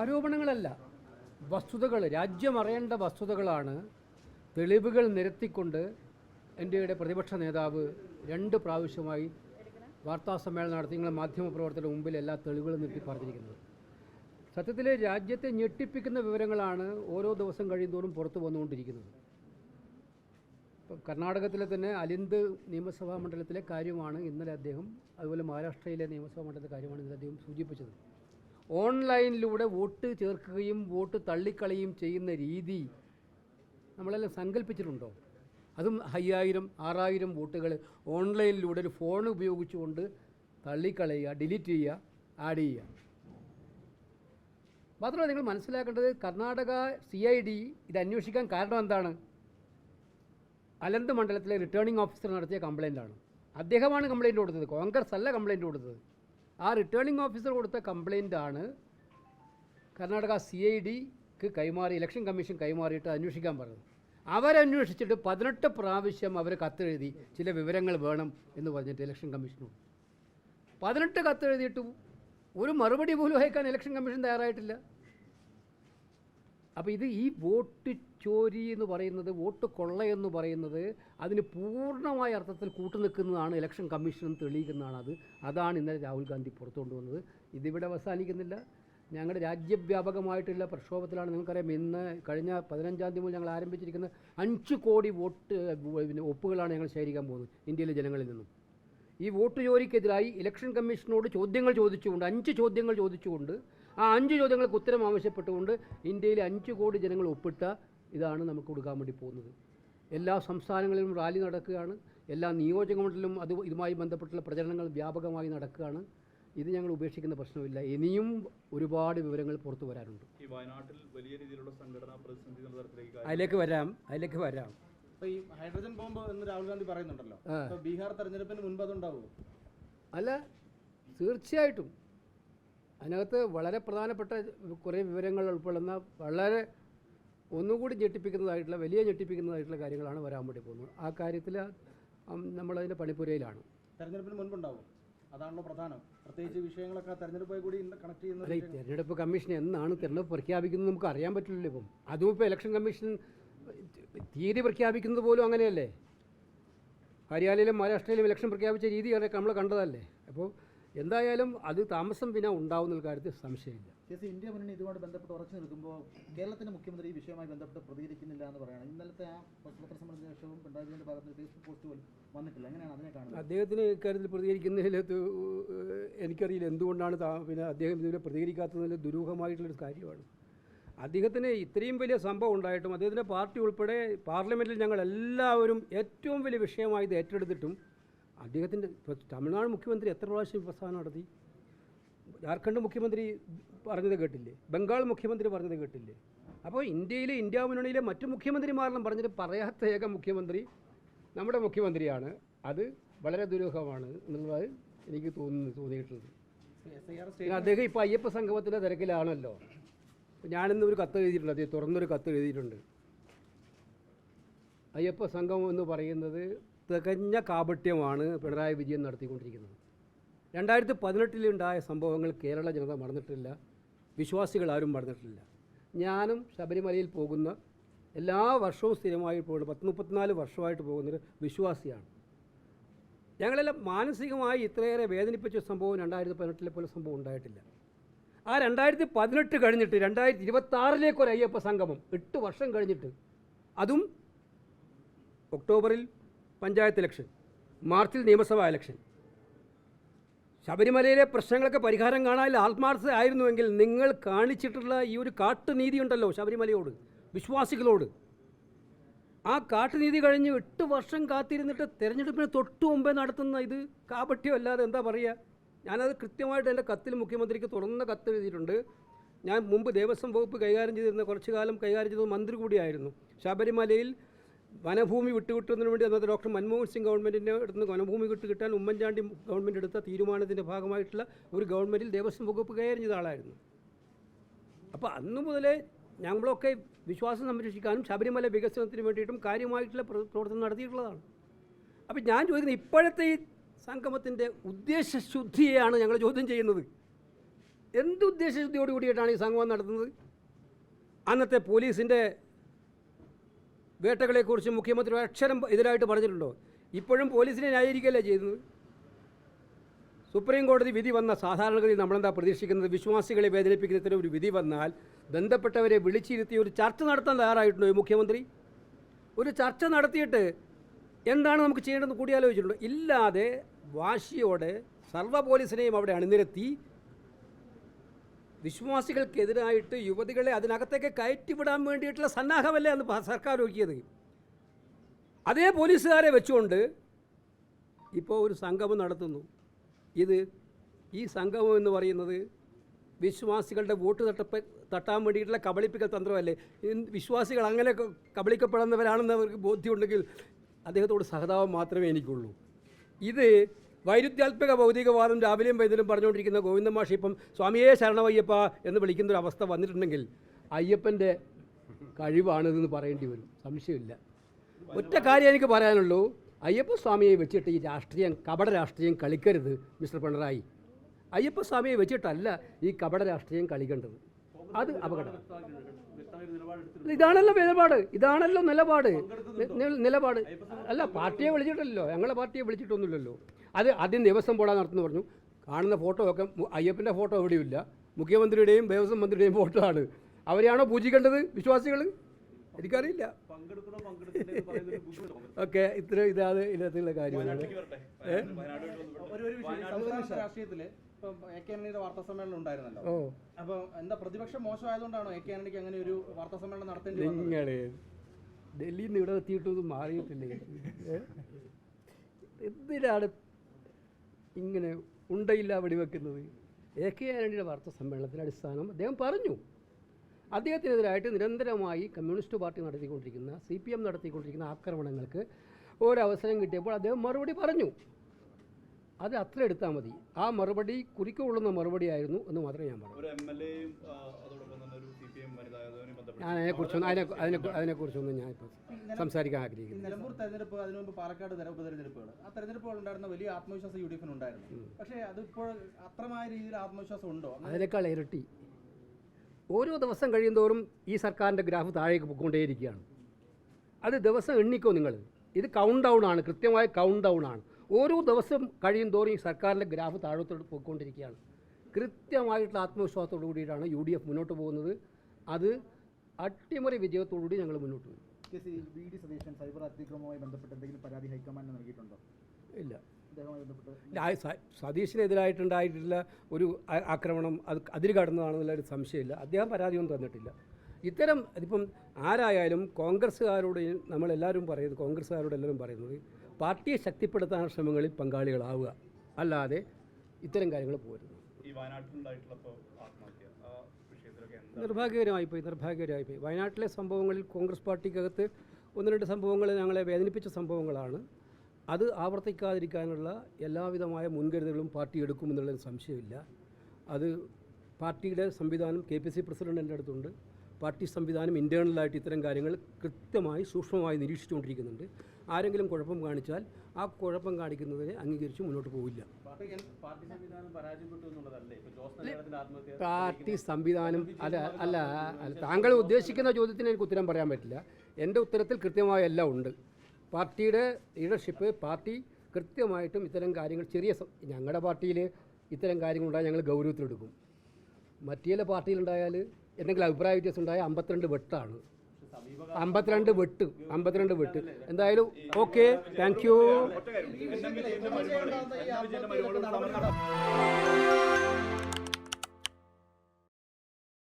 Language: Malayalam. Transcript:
ആരോപണങ്ങളല്ല. വസ്തുതകൾ രാജ്യമറിയേണ്ട വസ്തുതകളാണ് തെളിവുകൾ നിരത്തിക്കൊണ്ട് എന്റെ പ്രതിപക്ഷ നേതാവ് രണ്ട് പ്രാവശ്യമായി വാർത്താ സമ്മേളനം നടത്തി. നിങ്ങളെ മാധ്യമപ്രവർത്തകരുടെ മുമ്പിൽ എല്ലാ തെളിവുകളും നിർത്തി പറഞ്ഞിരിക്കുന്നത്. സത്യത്തിൽ രാജ്യത്തെ ഞെട്ടിപ്പിക്കുന്ന വിവരങ്ങളാണ് ഓരോ ദിവസം കഴിയുന്തോറും പുറത്തു വന്നുകൊണ്ടിരിക്കുന്നത്. ഇപ്പം കർണാടകത്തിലെ തന്നെ അലിന്ദ് നിയമസഭാ മണ്ഡലത്തിലെ കാര്യമാണ് ഇന്നലെ അദ്ദേഹം അതുപോലെ മഹാരാഷ്ട്രയിലെ നിയമസഭാ മണ്ഡലത്തിലെ കാര്യമാണ് ഇന്നലെ അദ്ദേഹം സൂചിപ്പിച്ചത്. ഓൺലൈനിലൂടെ വോട്ട് ചേർക്കുകയും വോട്ട് തള്ളിക്കളയും ചെയ്യുന്ന രീതി നമ്മളെല്ലാം സങ്കല്പിച്ചിട്ടുണ്ടോ അതും അയ്യായിരം ആറായിരം വോട്ടുകൾ ഓൺലൈനിലൂടെ ഒരു ഫോൺ ഉപയോഗിച്ചുകൊണ്ട് തള്ളിക്കളയുക ഡിലീറ്റ് ചെയ്യുക ആഡ് ചെയ്യുക. മാത്രമല്ല നിങ്ങൾ മനസ്സിലാക്കേണ്ടത് കർണാടക സി ഐ ഡി ഇത് അന്വേഷിക്കാൻ കാരണം എന്താണ്? അലന്ത് മണ്ഡലത്തിലെ റിട്ടേണിംഗ് ഓഫീസർ നടത്തിയ കംപ്ലയിന്റാണ് അദ്ദേഹമാണ് കംപ്ലയിന്റ് കൊടുത്തത്. കോൺഗ്രസ് അല്ല കംപ്ലയിന്റ് കൊടുത്തത്. ആ റിട്ടേണിംഗ് ഓഫീസർ കൊടുത്ത കംപ്ലയിന്റാണ് കർണാടക സി ഐ ഡിക്ക് കൈമാറി ഇലക്ഷൻ കമ്മീഷൻ കൈമാറിയിട്ട് അന്വേഷിക്കാൻ പറഞ്ഞത്. അവരന്വേഷിച്ചിട്ട് പതിനെട്ട് പ്രാവശ്യം അവർ കത്തെഴുതി ചില വിവരങ്ങൾ വേണം എന്ന് പറഞ്ഞിട്ട് ഇലക്ഷൻ കമ്മീഷനോട് പതിനെട്ട് കത്തെഴുതിയിട്ടും ഒരു മറുപടി പോലും അയക്കാൻ ഇലക്ഷൻ കമ്മീഷൻ തയ്യാറായിട്ടില്ല. അപ്പോൾ ഇത് ഈ വോട്ട് ചോരി എന്ന് പറയുന്നത് വോട്ട് കൊള്ളയെന്ന് പറയുന്നത് അതിന് പൂർണമായ അർത്ഥത്തിൽ കൂട്ടുനിൽക്കുന്നതാണ് ഇലക്ഷൻ കമ്മീഷനും തെളിയിക്കുന്നതാണ് അത്. അതാണ് ഇന്നലെ രാഹുൽ ഗാന്ധി പുറത്തു കൊണ്ടുവന്നത് ഇതിവിടെ അവസാനിക്കുന്നില്ല. ഞങ്ങളുടെ രാജ്യവ്യാപകമായിട്ടുള്ള പ്രക്ഷോഭത്തിലാണ് നിങ്ങൾക്കറിയാം ഇന്ന് കഴിഞ്ഞ പതിനഞ്ചാം തീയതി മുതൽ ഞങ്ങൾ ആരംഭിച്ചിരിക്കുന്ന അഞ്ച് കോടി വോട്ട് പിന്നെ ഒപ്പുകളാണ് ഞങ്ങൾ ശേഖരിക്കാൻ പോകുന്നത് ഇന്ത്യയിലെ ജനങ്ങളിൽ നിന്നും. ഈ വോട്ട് ചോരിക്കെതിരായി ഇലക്ഷൻ കമ്മീഷനോട് ചോദ്യങ്ങൾ ചോദിച്ചുകൊണ്ട് അഞ്ച് ചോദ്യങ്ങൾ ചോദിച്ചുകൊണ്ട് ആ അഞ്ച് ചോദ്യങ്ങൾക്ക് ഉത്തരം ആവശ്യപ്പെട്ടുകൊണ്ട് ഇന്ത്യയിലെ അഞ്ച് കോടി ജനങ്ങൾ ഒപ്പിട്ട ഇതാണ് നമുക്ക് കൊടുക്കാൻ വേണ്ടി പോകുന്നത്. എല്ലാ സംസ്ഥാനങ്ങളിലും റാലി നടക്കുകയാണ്. എല്ലാ നിയോജക നിയോജകമണ്ഡലിലും അത് ഇതുമായി ബന്ധപ്പെട്ടുള്ള പ്രചരണങ്ങൾ വ്യാപകമായി നടക്കുകയാണ്. ഇത് ഞങ്ങൾ ഉപേക്ഷിക്കുന്ന പ്രശ്നമില്ല. ഇനിയും ഒരുപാട് വിവരങ്ങൾ പുറത്തു വരാനുണ്ട്. ഈ വയനാട്ടിൽ വലിയ രീതിയിലുള്ള സംഘടനാ പ്രതിസന്ധി അതിലേക്ക് വരാം. അതിലേക്ക് വരാം. ഈ ഹൈഡ്രജൻ ബോംബ് എന്ന് രാഹുൽ ഗാന്ധി പറയുന്നുണ്ടല്ലോ. ബീഹാർ തെരഞ്ഞെടുപ്പിന് മുൻപ് അതുണ്ടാവുമോ? അല്ല തീർച്ചയായിട്ടും. അതിനകത്ത് വളരെ പ്രധാനപ്പെട്ട കുറേ വിവരങ്ങൾ ഉൾപ്പെടുന്ന വളരെ ഒന്നുകൂടി ഞെട്ടിപ്പിക്കുന്നതായിട്ടുള്ള വലിയ ഞെട്ടിപ്പിക്കുന്നതായിട്ടുള്ള കാര്യങ്ങളാണ് വരാൻ വേണ്ടി പോകുന്നത്. ആ കാര്യത്തിൽ നമ്മളതിന്റെ പണിപ്പുരയിലാണ് തെരഞ്ഞെടുപ്പിന് മുൻപുണ്ടാവും. അതാണല്ലോ പ്രധാനം. പ്രത്യേകിച്ച് വിഷയങ്ങളൊക്കെ തെരഞ്ഞെടുപ്പായി കൂടി കണക്ട് ചെയ്യുന്നത് അതെ ഈ തെരഞ്ഞെടുപ്പ് കമ്മീഷൻ എന്നാണ് തെരഞ്ഞെടുപ്പ് പ്രഖ്യാപിക്കുന്നത് നമുക്ക് അറിയാൻ പറ്റില്ലല്ലോ ഇപ്പം. അതും ഇപ്പോൾ ഇലക്ഷൻ കമ്മീഷൻ തീയതി പ്രഖ്യാപിക്കുന്നത് പോലും അങ്ങനെയല്ലേ? ഹരിയാനയിലും മഹാരാഷ്ട്രയിലും ഇലക്ഷൻ പ്രഖ്യാപിച്ച രീതി നമ്മൾ കണ്ടതല്ലേ? അപ്പോൾ എന്തായാലും അത് താമസം പിന്നെ ഉണ്ടാവുന്ന കാര്യത്തിൽ സംശയമില്ല. ചേച്ചി ഇന്ത്യ മുന്നണി ഇതുമായി ബന്ധപ്പെട്ട് ഉറച്ചു നിൽക്കുമ്പോൾ കേരളത്തിന്റെ മുഖ്യമന്ത്രി ഈ വിഷയവുമായി ബന്ധപ്പെട്ട് പ്രതികരിക്കുന്നില്ല എന്ന് പറയണം. ഇന്നലത്തെ ആ പത്രസമ്മേളനത്തിന് ശേഷവും പിണറായി വിജയന്റെ ഭാഗത്ത് ഫേസ്ബുക്ക് പോസ്റ്റ് പോലും വന്നിട്ടില്ല. എങ്ങനെയാണ് അതിനെ കാണുന്നത്? അദ്ദേഹത്തിന് ഇക്കാര്യത്തിൽ പ്രതികരിക്കുന്നതിൽ എനിക്കറിയില്ല എന്തുകൊണ്ടാണ് പിന്നെ അദ്ദേഹം ഇതിനെ പ്രതികരിക്കാത്തതിൽ ദുരൂഹമായിട്ടുള്ളൊരു കാര്യമാണ്. അദ്ദേഹത്തിന് ഇത്രയും വലിയ സംഭവം ഉണ്ടായിട്ടും അദ്ദേഹത്തിന്റെ പാർട്ടി ഉൾപ്പെടെ പാർലമെന്റിൽ ഞങ്ങൾ എല്ലാവരും ഏറ്റവും വലിയ വിഷയമായി ഇത് ഏറ്റെടുത്തിട്ടും അദ്ദേഹത്തിന്റെ തമിഴ്നാട് മുഖ്യമന്ത്രി എത്ര പ്രാവശ്യം പ്രസ്ഥാനം നടത്തി? ജാർഖണ്ഡ് മുഖ്യമന്ത്രി പറഞ്ഞത് കേട്ടില്ലേ? ബംഗാൾ മുഖ്യമന്ത്രി പറഞ്ഞത് കേട്ടില്ലേ? അപ്പോൾ ഇന്ത്യയിലെ ഇന്ത്യ മുന്നണിയിലെ മറ്റു മുഖ്യമന്ത്രിമാരെല്ലാം പറഞ്ഞിട്ട് പറയാത്ത ഏക മുഖ്യമന്ത്രി നമ്മുടെ മുഖ്യമന്ത്രിയാണ്. അത് വളരെ ദുരൂഹമാണ് എന്നുള്ളത് എനിക്ക് തോന്നുന്നു തോന്നിയിട്ടുള്ളത് അദ്ദേഹം ഇപ്പോൾ അയ്യപ്പ സംഗമത്തിന്റെ തിരക്കിലാണല്ലോ. ഞാനിന്ന് ഒരു കത്ത് എഴുതിയിട്ടുണ്ട് അദ്ദേഹം തുറന്നൊരു കത്ത് എഴുതിയിട്ടുണ്ട്. അയ്യപ്പ സംഘം എന്ന് പറയുന്നത് തികഞ്ഞ കാപട്യമാണ് പിണറായി വിജയൻ നടത്തിക്കൊണ്ടിരിക്കുന്നത്. രണ്ടായിരത്തി പതിനെട്ടിലുണ്ടായ സംഭവങ്ങൾ കേരള ജനത മറന്നിട്ടില്ല. വിശ്വാസികൾ ആരും മറന്നിട്ടില്ല. ഞാനും ശബരിമലയിൽ പോകുന്ന എല്ലാ വർഷവും സ്ഥിരമായി പോകുന്ന പത്ത് മുപ്പത്തിനാല് വർഷമായിട്ട് പോകുന്നൊരു വിശ്വാസിയാണ്. ഞങ്ങളെല്ലാം മാനസികമായി ഇത്രയേറെ വേദനിപ്പിച്ച സംഭവം രണ്ടായിരത്തി പതിനെട്ടിലെ പോലെ സംഭവം ഉണ്ടായിട്ടില്ല. ആ രണ്ടായിരത്തി പതിനെട്ട് കഴിഞ്ഞിട്ട് രണ്ടായിരത്തി ഇരുപത്തി ആറിലേക്കൊരു അയ്യപ്പ സംഗമം എട്ട് വർഷം കഴിഞ്ഞിട്ട് അതും ഒക്ടോബറിൽ പഞ്ചായത്ത് ഇലക്ഷൻ മാർച്ചിൽ നിയമസഭാ ഇലക്ഷൻ. ശബരിമലയിലെ പ്രശ്നങ്ങളൊക്കെ പരിഹാരം കാണാൻ ആത്മാർത്ഥത ആയിരുന്നുവെങ്കിൽ നിങ്ങൾ കാണിച്ചിട്ടുള്ള ഈ ഒരു കാട്ടുനീതി ഉണ്ടല്ലോ ശബരിമലയോട് വിശ്വാസികളോട്. ആ കാട്ടുനീതി കഴിഞ്ഞ് എട്ട് വർഷം കാത്തിരുന്നിട്ട് തിരഞ്ഞെടുപ്പിന് തൊട്ടു മുമ്പേ നടത്തുന്ന ഇത് കാപട്യം അല്ലാതെ എന്താ പറയുക? ഞാനത് കൃത്യമായിട്ട് എന്റെ കത്തിൽ മുഖ്യമന്ത്രിക്ക് തുറന്ന കത്ത് എഴുതിയിട്ടുണ്ട്. ഞാൻ മുമ്പ് ദേവസ്വം വകുപ്പ് കൈകാര്യം ചെയ്തിരുന്ന കുറച്ചു കാലം കൈകാര്യം ചെയ്തത് മന്ത്രി കൂടിയായിരുന്നു. ശബരിമലയിൽ വനഭൂമി വിട്ടുകിട്ടുന്നതിന് വേണ്ടി അന്നത്തെ ഡോക്ടർ മൻമോഹൻ സിംഗ് ഗവൺമെന്റിന്റെ അടുത്ത് വനഭൂമി വിട്ട് കിട്ടാൻ ഉമ്മൻചാണ്ടി ഗവൺമെന്റ് എടുത്ത തീരുമാനത്തിന്റെ ഭാഗമായിട്ടുള്ള ഒരു ഗവൺമെന്റിൽ ദേവസ്വം വകുപ്പ് കയറിഞ്ഞത് ആളായിരുന്നു. അപ്പോൾ അന്ന് മുതലേ ഞങ്ങളൊക്കെ വിശ്വാസം സംരക്ഷിക്കാനും ശബരിമല വികസനത്തിന് വേണ്ടിയിട്ടും കാര്യമായിട്ടുള്ള പ്രവർത്തനം നടത്തിയിട്ടുള്ളതാണ്. അപ്പോൾ ഞാൻ ചോദിക്കുന്നത് ഇപ്പോഴത്തെ ഈ സംഗമത്തിന്റെ ഉദ്ദേശശുദ്ധിയെയാണ് ഞങ്ങൾ ചോദ്യം ചെയ്യുന്നത്. എന്ത് ഉദ്ദേശശുദ്ധിയോട് കൂടിയിട്ടാണ് ഈ സംഗമം നടത്തുന്നത്? അന്നത്തെ പോലീസിന്റെ വേട്ടകളെക്കുറിച്ച് മുഖ്യമന്ത്രി അക്ഷരം ഇതിലായിട്ട് പറഞ്ഞിട്ടുണ്ടോ? ഇപ്പോഴും പോലീസിനെ ന്യായീകരിക്കുകയല്ലേ ചെയ്യുന്നത് സുപ്രീം കോടതി വിധി വന്ന സാധാരണഗതി നമ്മളെന്താ പ്രതീക്ഷിക്കുന്നത്? വിശ്വാസികളെ വേദനിപ്പിക്കുന്ന ഇത്തരം ഒരു വിധി വന്നാൽ ബന്ധപ്പെട്ടവരെ വിളിച്ചിരുത്തി ഒരു ചർച്ച നടത്താൻ തയ്യാറായിട്ടുണ്ടോ മുഖ്യമന്ത്രി? ഒരു ചർച്ച നടത്തിയിട്ട് എന്താണ് നമുക്ക് ചെയ്യേണ്ടതെന്ന് കൂടിയാലോചിച്ചിട്ടുണ്ടോ? ഇല്ലാതെ വാശിയോടെ സർവ പോലീസിനെയും അവിടെ അണിനിരത്തി വിശ്വാസികൾക്കെതിരായിട്ട് യുവതികളെ അതിനകത്തേക്ക് കയറ്റിവിടാൻ വേണ്ടിയിട്ടുള്ള സന്നാഹമല്ലേ അന്ന് സർക്കാർ ഒരുക്കിയത്. അതേ പോലീസുകാരെ വെച്ചുകൊണ്ട് ഇപ്പോൾ ഒരു സംഗമം നടത്തുന്നു. ഇത് ഈ സംഗമം എന്ന് പറയുന്നത് വിശ്വാസികളുടെ വോട്ട് തട്ടപ്പ് തട്ടാൻ വേണ്ടിയിട്ടുള്ള കബളിപ്പിക്കൽ തന്ത്രമല്ലേ? വിശ്വാസികൾ അങ്ങനെ കബളിക്കപ്പെടുന്നവരാണെന്ന് അവർക്ക് ബോധ്യമുണ്ടെങ്കിൽ അദ്ദേഹത്തോട് സഹതാപം മാത്രമേ എനിക്കുള്ളൂ. ഇത് വൈരുദ്ധ്യാത്മക ഭൗതികവാദം രാവിലെയും വൈദ്യുതരും പറഞ്ഞുകൊണ്ടിരിക്കുന്ന ഗോവിന്ദ മാഷി ഇപ്പം സ്വാമിയെ ശരണമയ്യപ്പ എന്ന് വിളിക്കുന്ന ഒരു അവസ്ഥ വന്നിട്ടുണ്ടെങ്കിൽ അയ്യപ്പന്റെ കഴിവാണിതെന്ന് പറയേണ്ടി വരും. സംശയമില്ല. ഒറ്റ കാര്യം എനിക്ക് പറയാനുള്ളൂ. അയ്യപ്പ സ്വാമിയെ വെച്ചിട്ട് ഈ രാഷ്ട്രീയം കപട രാഷ്ട്രീയം കളിക്കരുത് മിസ്റ്റർ പിണറായി. അയ്യപ്പ സ്വാമിയെ വെച്ചിട്ടല്ല ഈ കപട രാഷ്ട്രീയം കളിക്കേണ്ടത്. അത് അപകടം. ഇതാണല്ലോ നിലപാട്. ഇതാണല്ലോ നിലപാട്. നിലപാട്. അല്ല പാർട്ടിയെ വിളിച്ചിട്ടല്ലോ. ഞങ്ങളെ പാർട്ടിയെ വിളിച്ചിട്ടൊന്നുമില്ലല്ലോ. അത് ആദ്യം ദേവസ്വം ബോർഡാ നടത്തുന്നു പറഞ്ഞു. കാണുന്ന ഫോട്ടോ ഒക്കെ അയ്യപ്പന്റെ ഫോട്ടോ എവിടെയില്ല മുഖ്യമന്ത്രിയുടെയും ദേവസ്വം മന്ത്രിയുടെയും ഫോട്ടോ ആണ്. അവരെയാണോ പൂജിക്കേണ്ടത് വിശ്വാസികൾ എനിക്കറിയില്ല. ഓക്കെ ഇത്ര ഇതാണ് ഇതിനകത്തുള്ള കാര്യമാണ് രാഷ്ട്രീയത്തിൽ ഇപ്പം എ കെ ആന്റണിയുടെ വാർത്താ സമ്മേളനം ഉണ്ടായിരുന്നല്ലോ. അപ്പൊ എന്താ പ്രതിപക്ഷം മോശമായതുകൊണ്ടാണോ എ കെ ആന്റണിക്ക് അങ്ങനെ ഒരു വാർത്താ സമ്മേളനം നടത്തേണ്ടി വന്നത്? നിങ്ങൾ ഡൽഹിയിൽ നിന്ന് ഇവിടെ എത്തിയിട്ടൊന്നും മാറിയിട്ടില്ലേ? എന്തിനാണ് ഇങ്ങനെ ഉണ്ടയില്ല വെടിവെക്കുന്നത്. എ കെ ആന്റണിയുടെ വാർത്താ സമ്മേളനത്തിന്റെ അടിസ്ഥാനം അദ്ദേഹം പറഞ്ഞു. അദ്ദേഹത്തിനെതിരായിട്ട് നിരന്തരമായി കമ്മ്യൂണിസ്റ്റ് പാർട്ടി നടത്തിക്കൊണ്ടിരിക്കുന്ന സി പി എം നടത്തിക്കൊണ്ടിരിക്കുന്ന ആക്രമണങ്ങൾക്ക് ഒരവസരം കിട്ടിയപ്പോൾ അദ്ദേഹം മറുപടി പറഞ്ഞു. അത് അത്ര എടുത്താൽ മതി. ആ മറുപടി കുറിക്കൊള്ളുന്ന മറുപടി ആയിരുന്നു എന്ന് മാത്രമേ ഞാൻ പറഞ്ഞു ഞാൻ അതിനെക്കുറിച്ചൊന്നും അതിനെ അതിനെ അതിനെക്കുറിച്ചൊന്നും ഞാൻ ഇപ്പോൾ സംസാരിക്കാൻ ആഗ്രഹിക്കുന്നു നിലമ്പൂർ തെരഞ്ഞെടുപ്പ് അതിനു മുമ്പ് പാലക്കാട് തെര- ഉപതെരഞ്ഞെടുപ്പുകൾ ആ തെരഞ്ഞെടുപ്പുകൾ ഉണ്ടായിരുന്ന വലിയ ആത്മവിശ്വാസം യു ഡി എഫിന് ഉണ്ടായിരുന്നു പക്ഷേ അതിപ്പോൾ അത്രമായ രീതിയിൽ ആത്മവിശ്വാസം ഉണ്ടോ? അതിനേക്കാൾ ഇരട്ടി. ഓരോ ദിവസം കഴിയുന്തോറും ഈ സർക്കാരിന്റെ ഗ്രാഫ് താഴേക്ക് പോയിക്കൊണ്ടേയിരിക്കുകയാണ്. അത് ദിവസം എണ്ണിക്കോ നിങ്ങൾ? ഇത് കൗണ്ട് ഡൗൺ ആണ് കൃത്യമായ കൗണ്ട് ഡൗൺ ആണ്. ഓരോ ദിവസം കഴിയും തോറും ഈ സർക്കാരിന്റെ ഗ്രാഫ് താഴോട്ട് പോയിക്കൊണ്ടിരിക്കുകയാണ്. കൃത്യമായിട്ടുള്ള ആത്മവിശ്വാസത്തോടു കൂടിയിട്ടാണ് യു ഡി എഫ് മുന്നോട്ട് പോകുന്നത്. അത് അട്ടിമറി വിജയത്തോടുകൂടി ഞങ്ങൾ മുന്നോട്ട് പോകും. കേസിൽ വി ഡി സതീശൻ സൈബർ അതിക്രമവുമായി ബന്ധപ്പെട്ട് എന്തെങ്കിലും പരാതി ഹൈക്കമാൻഡിന് നൽകിയിട്ടുണ്ടോ? ഇല്ല. സതീഷിനെതിരായിട്ടുണ്ടായിട്ടുള്ള ഒരു ആക്രമണം അത് അതിൽ കടന്നതാണെന്നുള്ള ഒരു സംശയമില്ല. അദ്ദേഹം പരാതിയൊന്നും തന്നിട്ടില്ല. ഇത്തരം ഇതിപ്പം ആരായാലും കോൺഗ്രസ്സുകാരോട് നമ്മളെല്ലാവരും പറയുന്നത് കോൺഗ്രസ്സുകാരോട് എല്ലാവരും പറയുന്നത് പാർട്ടിയെ ശക്തിപ്പെടുത്താൻ ശ്രമങ്ങളിൽ പങ്കാളികളാവുക. അല്ലാതെ ഇത്തരം കാര്യങ്ങൾ പോരുന്നു ഈ വയനാട്ടിലുണ്ടായിട്ടുള്ള ഇപ്പോൾ ആത്മഹത്യ ആ വിഷയത്തിലൊക്കെ എന്താ നിർഭാഗ്യകരമായിപ്പോയി നിർഭാഗ്യകരമായിപ്പോയി വയനാട്ടിലെ സംഭവങ്ങളിൽ കോൺഗ്രസ് പാർട്ടിക്കകത്ത് ഒന്ന് രണ്ട് സംഭവങ്ങൾ ഞങ്ങളെ വേദനിപ്പിച്ച സംഭവങ്ങളാണ്. അത് ആവർത്തിക്കാതിരിക്കാനുള്ള എല്ലാവിധമായ മുൻകരുതലുകളും പാർട്ടി എടുക്കുമെന്നുള്ളതിന് സംശയമില്ല. അത് പാർട്ടിയുടെ സംവിധാനം കെ പി സി പ്രസിഡന്റ് എന്റെ അടുത്തുണ്ട്. പാർട്ടി സംവിധാനം ഇന്റേർണലായിട്ട് ഇത്തരം കാര്യങ്ങൾ കൃത്യമായി സൂക്ഷ്മമായി നിരീക്ഷിച്ചുകൊണ്ടിരിക്കുന്നുണ്ട്. ആരെങ്കിലും കുഴപ്പം കാണിച്ചാൽ ആ കുഴപ്പം കാണിക്കുന്നതിനെ അംഗീകരിച്ച് മുന്നോട്ട് പോവില്ല. പാർട്ടി സംവിധാനം അല്ല അല്ല അല്ല താങ്കൾ ഉദ്ദേശിക്കുന്ന ചോദ്യത്തിന് എനിക്ക് ഉത്തരം പറയാൻ പറ്റില്ല. എന്റെ ഉത്തരത്തിൽ കൃത്യമായ എല്ലാം ഉണ്ട്. പാർട്ടിയുടെ ലീഡർഷിപ്പ് പാർട്ടി കൃത്യമായിട്ടും ഇത്തരം കാര്യങ്ങൾ ചെറിയ ഞങ്ങളുടെ പാർട്ടിയിൽ ഇത്തരം കാര്യങ്ങളുണ്ടായാൽ ഞങ്ങൾ ഗൗരവത്തിലെടുക്കും. മറ്റു ചില പാർട്ടിയിലുണ്ടായാൽ എന്തെങ്കിലും അഭിപ്രായ വ്യത്യാസം ഉണ്ടായാൽ അമ്പത്തിരണ്ട് വെട്ടാണ്. അമ്പത്തിരണ്ട് വെട്ട് അമ്പത്തിരണ്ട് വെട്ട്. എന്തായാലും ഓക്കെ താങ്ക് യു.